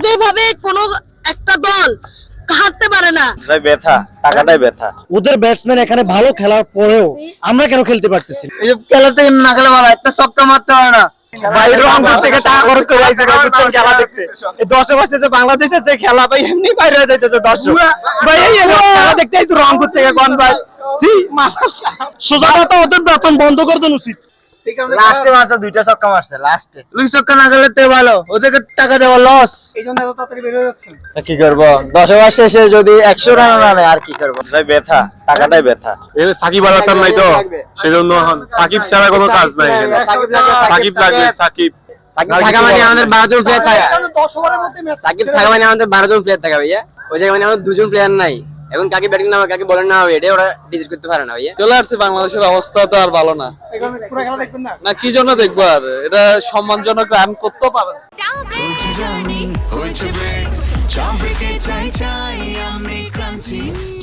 বাজে ভাবে কোনো একটা দল হারতে পারে না। তাই ব্যথা টাকাটাই ব্যথা। ওদের ব্যাটসম্যান এখানে ভালো খেলার পরেও আমরা কেন খেলতে পারতেছি খেলা থেকে না খেলে ভালো একটা ছক্কা মারতে পারে না। থেকে টাকা খরচ করে আইছে খেলা দেখতে। এই দশে বছর যে বাংলাদেশে যে খেলা ভাই এমনি বাইরে যাইতেছে দর্শক। ভাই এই খেলা দেখতে আইছে রংপুর থেকে কোন ভাই। সোজা কথা ওদের বেতন বন্ধ করে দেন উচিত। লাস্টে মাত্র দুইটা ছক্কা মারছে লাস্টে দুই ছক্কা না তো ভালো ওদেরকে টাকা দেওয়া লস কি করব? দশ ওভার শেষে যদি একশো রান না নেয় আর কি করব? তাই ব্যথা টাকাটাই ব্যথা। এখানে সাকিব আল হাসান নাই তো? সেজন্য এখন সাকিব ছাড়া কোনো কাজ নাই এখানে। সাকিব লাগবে সাকিব সাকিব থাকা মানে আমাদের বারো জন প্লেয়ার থাকা সাকিব থাকা। মানে আমাদের বারো জন প্লেয়ার থাকা ভাইয়া। ওই জায়গায় মানে আমাদের দুজন প্লেয়ার নাই এখন কাকে ব্যাটিং নামা কাকে বলেন না হবে এটাই ওরা ডিসাইড করতে পারে না ভাইয়া। চলে আসছে বাংলাদেশের অবস্থা তো আর ভালো না। না কি জন্য দেখব আর? এটা সম্মানজনক রান করতেও পারে।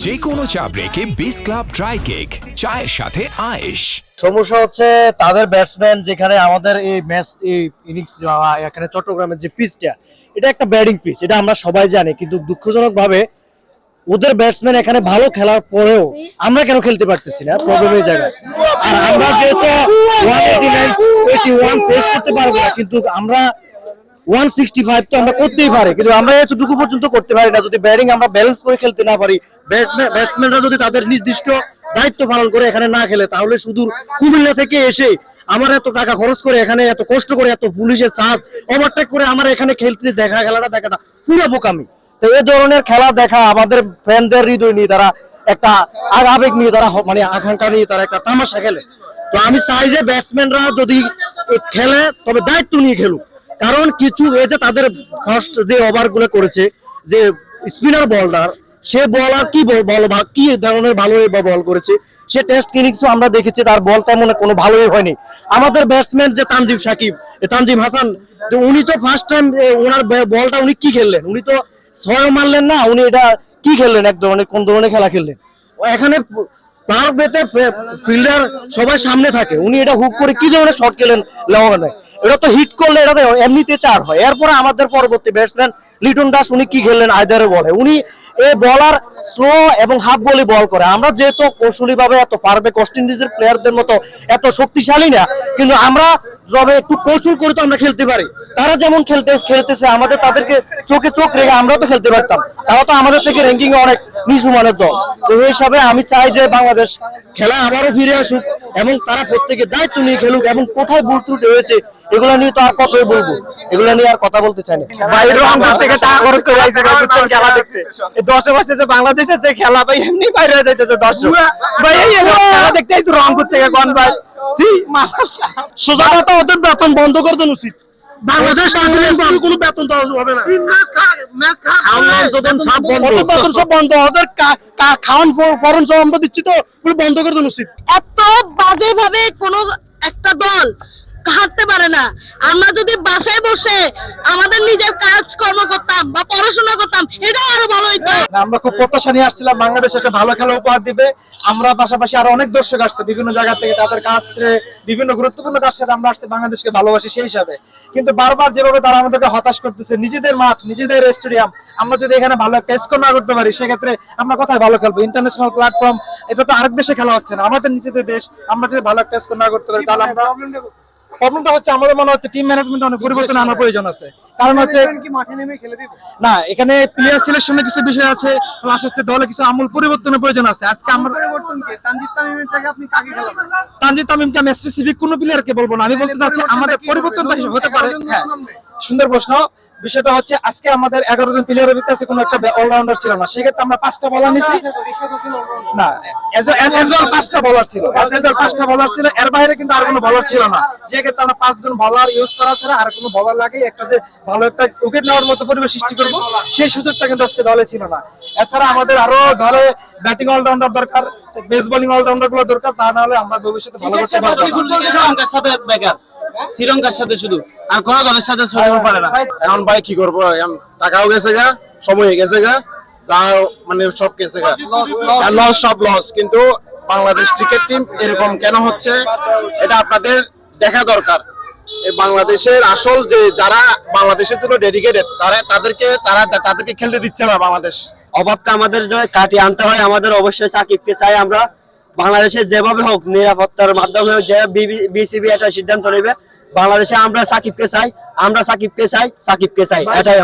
যে কোনো চা ব্রেকে বিস ক্লাব ড্রাই কেক চায়ের সাথে আয়েশ। সমস্যা হচ্ছে তাদের ব্যাটসম্যান যেখানে আমাদের এই ম্যাচ এই ইনিংস এখানে চট্টগ্রামের যে পিচটা এটা একটা ব্যাটিং পিচ এটা আমরা সবাই জানি কিন্তু দুঃখজনক ভাবে ওদের ব্যাটসম্যান এখানে ভালো খেলার পরেও আমরা কেন খেলতে পারতেছি না? প্রবলেমের জায়গায়। আর আমরা যেহেতু one eighty nine eighty one শেষ করতে পারব না কিন্তু আমরা ওয়ান সিক্সটি ফাইভ তো আমরা করতেই পারি। কিন্তু আমরা এতটুকু পর্যন্ত করতে পারি না। যদি ব্যাটিং আমরা ব্যালেন্স করে খেলতে না পারি ব্যাটসম্যানরা যদি তাদের নির্দিষ্ট দায়িত্ব পালন করে এখানে না খেলে তাহলে শুধু কুমিল্লা থেকে এসে আমার এত টাকা খরচ করে এখানে এত কষ্ট করে এত পুলিশের চার্জ ওভারটেক করে আমার এখানে খেলতে দেখা খেলাটা দেখাটা পুরো বোকামি। তো এই ধরনের খেলা দেখা আমাদের ফ্যানদের হৃদয় নিয়ে তারা একটা আবেগ নিয়ে তারা মানে আকাঙ্ক্ষা নিয়ে তারা একটা তামাশা খেলে। তো আমি চাই যে ব্যাটসম্যানরা যদি খেলে, তবে দায়িত্ব নিয়ে খেলুক। কারণ কিছু এই যে তাদের ফার্স্ট যে ওভারগুলো করেছে, যে স্পিনার বলার সে বলার কি বল বল- ভা- কি ধরনের ভালো বল করেছে, সে টেস্ট ইনিংস আমরা দেখেছি, তার বল তেমন কোনো ভালোই হয়নি। আমাদের ব্যাটসম্যান যে তানজিম সাকিব তানজিম হাসান উনি তো ফার্স্ট টাইম ওনার বলটা উনি কি খেললেন? উনি তো ছয় মারলেন না, উনি এটা কি খেললেন? এক ধরনের, কোন ধরনের খেলা খেললেন? এখানে পার বেতে ফিল্ডার সবাই সামনে থাকে। উনি এটা হুক করে কি ধরনের শট খেলেন লেওয়ানে এটা তো হিট করলে এটা এমনিতে চার হয়। এরপরে আমাদের পরবর্তী ব্যাটসম্যান লিটন দাস, উনি কি খেললেন আয়দারে বলে। উনি এই বলার স্লো এবং হাফ বলি বল করে। আমরা যেহেতু কৌশলী ভাবে এত পারবে ওয়েস্ট ইন্ডিজের প্লেয়ারদের মতো এত শক্তিশালী না, কিন্তু আমরা যবে একটু কৌশল করে তো আমরা খেলতে পারি। তারা যেমন খেলতে, খেলতেছে, আমাদের তাদেরকে চোখে চোখ রেখে আমরাও তো খেলতে পারতাম। তারা তো আমাদের থেকে র্যাঙ্কিং অনেক নিচু মানের দল। তো এই হিসাবে আমি চাই যে বাংলাদেশ খেলা আবারও ফিরে আসুক এবং তারা প্রত্যেকে দায়িত্ব নিয়ে খেলুক এবং কোথায় ভুল ত্রুটি হয়েছে এগুলো নিয়ে তো আর কতই বলব? এগুলো নিয়ে আর কথা বলতে চাই না। বাইরে রংপুর থেকে টাকা খরচ করে আইছে বুঝছেন খেলা দেখতে। এই দশে বছর যে বাংলাদেশে যে খেলা ভাই এমনি বাইরে যাইতেছে দর্শক। ভাই এই খেলা দেখতে আইছে রংপুর থেকে কোন ভাই। জি সোজা কথা ওদের বেতন বন্ধ করে দেন উচিত। বাংলাদেশ আর্মির কোনো বেতন দেওয়া হবে না। সব বন্ধ ওদের বেতন সব বন্ধ। ওদের কা- কা- খাওয়ান ফরন সব আমরা দিচ্ছি তো পুরো বন্ধ করে দেন উচিত। এত বাজে ভাবে কোনো একটা দল হারতে পারে না। আমরা যদি বাসায় বসে আমাদের নিজের কাজ কর্ম করতাম বা পড়াশোনা করতাম এটাও আরও ভালো হইতো। আমরা খুব প্রত্যাশা নিয়ে আসছিলাম বাংলাদেশ একটা ভালো খেলা উপহার দিবে। আমরা পাশাপাশি আরও অনেক দর্শক আসছে বিভিন্ন জায়গা থেকে তাদের কাজ বিভিন্ন গুরুত্বপূর্ণ কাজ সাথে আমরা আসছি বাংলাদেশকে ভালোবাসি সেই হিসাবে। কিন্তু বারবার যেভাবে তারা আমাদেরকে হতাশ করতেছে নিজেদের মাঠ নিজেদের স্টেডিয়াম আমরা যদি এখানে ভালো একটা স্কোর না করতে পারি সেক্ষেত্রে আমরা কোথায় ভালো খেলব? ইন্টারন্যাশনাল প্ল্যাটফর্ম এটা তো আরেক দেশে খেলা হচ্ছে না আমাদের নিজেদের দেশ আমরা যদি ভালো একটা স্কোর না করতে পারি তাহলে আমরা প্রবলেমটা হচ্ছে আমাদের মনে হচ্ছে টিম ম্যানেজমেন্ট অনেক পরিবর্তন আনার প্রয়োজন আছে। কারণ হচ্ছে না এখানে প্লেয়ার সিলেকশনের কিছু বিষয় আছে প্লাস হচ্ছে দলে কিছু আমূল পরিবর্তনের প্রয়োজন আছে। আজকে আমরা তানজিদ তামিমকে আমি স্পেসিফিক কোন প্লেয়ারকে বলব না। আমি বলতে চাচ্ছি আমাদের পরিবর্তন হতে পারে হ্যাঁ। সুন্দর প্রশ্ন। বিষয়টা হচ্ছে আজকে আমাদের এগারো জন প্লেয়ারের ভিতরে আছে কোনো একটা অলরাউন্ডার ছিল না। সেক্ষেত্রে আমরা পাঁচটা বলার নিছি। না পাঁচটা বলার ছিল। পাঁচটা বলার ছিল, এর বাইরে কিন্তু আর কোনো বলার ছিল না। যে ক্ষেত্রে আমরা পাঁচজন বলার ইউজ করা ছাড়া আর কোনো বলার লাগে একটা যে ভালো একটা উইকেট নেওয়ার মতো পরিবেশ সৃষ্টি করব, সেই সুযোগটা কিন্তু আজকে দলে ছিল না। এছাড়া আমাদের আরও ধরে ব্যাটিং অলরাউন্ডার দরকার বেস বোলিং অলরাউন্ডারগুলো দরকার, তা না হলে আমরা ভবিষ্যতে ভালো করতে পারব। শ্রীলঙ্কার সাথে শুধু। আর কোন দলের সাথে ছড়ানো পারে না। এখন ভাই কি করব? এখন টাকাও গেছে গা সময় গেছে গা যা মানে সব গেছে গা। লস সব লস কিন্তু বাংলাদেশ ক্রিকেট টিম এরকম কেন হচ্ছে এটা আপনাদের দেখা দরকার। বাংলাদেশের আসল যে যারা বাংলাদেশের জন্য ডেডিকেটেড তারা তাদেরকে তারা তাদেরকে খেলতে দিচ্ছে না বাংলাদেশ। অভাবটা আমাদের যদি কাটিয়ে আনতে হয়। আমাদের অবশ্যই সাকিবকে চাই আমরা। বাংলাদেশে যেভাবে হোক নিরাপত্তার মাধ্যমে হোক, যে বিসিবি একটা সিদ্ধান্ত নেবে বাংলাদেশে আমরা সাকিবকে চাই আমরা সাকিবকে চাই সাকিবকে চাই এটাই